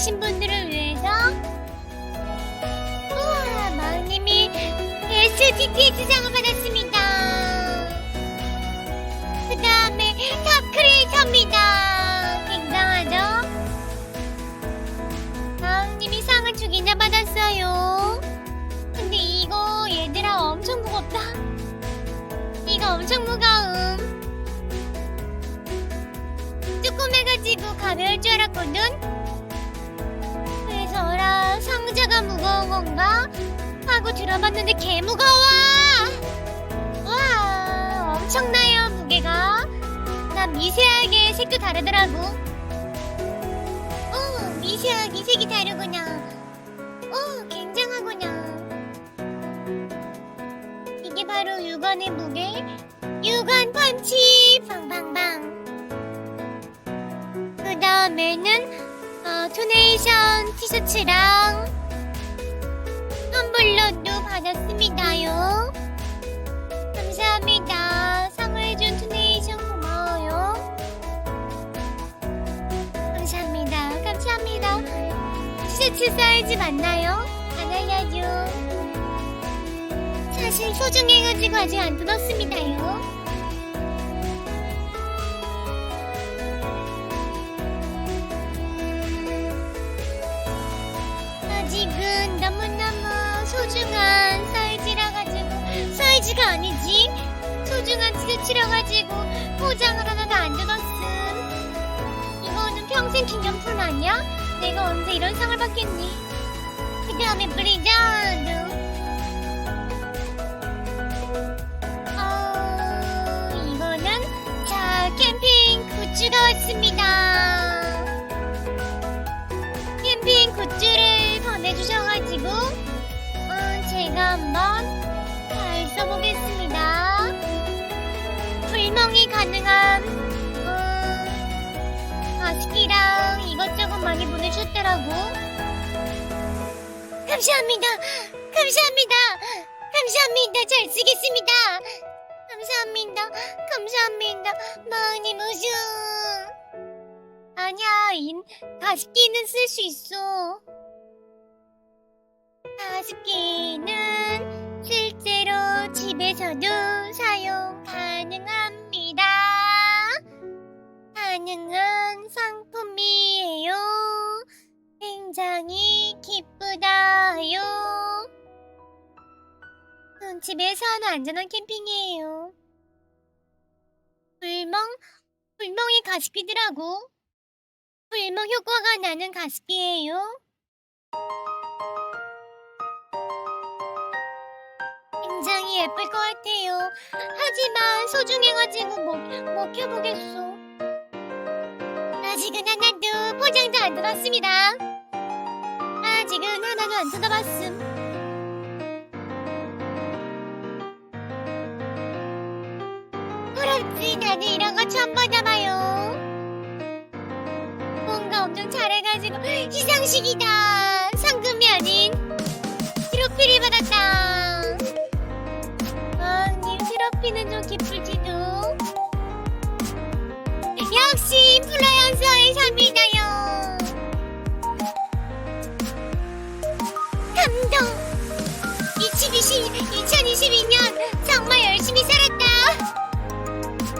필요하신 분들을 위해서 우와 마님이 STTS상을 받았습니다. 그 다음에 탑 크리에이터입니다. 굉장하죠? 마님이 상을 두 개나 받았어요. 근데 이거 얘들아 엄청 무겁다. 이거 엄청 무거움. 조그매가지고 가벼울 줄 알았거든? 무거운 건가? 하고 들어봤는데 개 무거워! 와 엄청나요 무게가. 난 미세하게 색도 다르더라고. 어 미세하게 색이 다르구나. 어 굉장하구나. 이게 바로 육안의 무게? 육안 펀치! 빵빵빵 그 다음에는 어, 토네이션 티셔츠랑 17 사이즈 맞나요? 받아야죠. 사실 소중해가지고 아직 안 들었습니다요. 아직은 너무너무 소중한 사이즈라가지고 사이즈가 아니지 소중한 스케치라가지고 포장을 하나도 안 들었음 이거는 평생 기념품 아니야? 내가 언제 이런 상을 받겠니? 그 다음에 브리자드 어, 이거는 자 캠핑 굿즈가 왔습니다. 캠핑 굿즈를 보내주셔가지고 어, 제가 한번 잘 써보겠습니다. 불멍이 가능한 이것저것 많이 보내주셨더라고. 감사합니다. 감사합니다. 감사합니다. 잘 쓰겠습니다. 감사합니다. 감사합니다. 마님 우승. 아니야, 인 가습기는 쓸 수 있어. 가습기는 실제로 집에서도 사용 가능합 집에서 하는 안전한 캠핑이에요. 불멍, 불멍이 가습기더라고. 불멍 효과가 나는 가습기예요. 굉장히 예쁠 것 같아요. 하지만 소중해가지고 못, 못 켜보겠어. 아직은 하나도 포장도 안 뜯었습니다. 아직은 하나도 안 뜯어봤음. 다들 이런 거 처음 받아봐요. 뭔가 엄청 잘해가지고 시상식이다. 상금이 아닌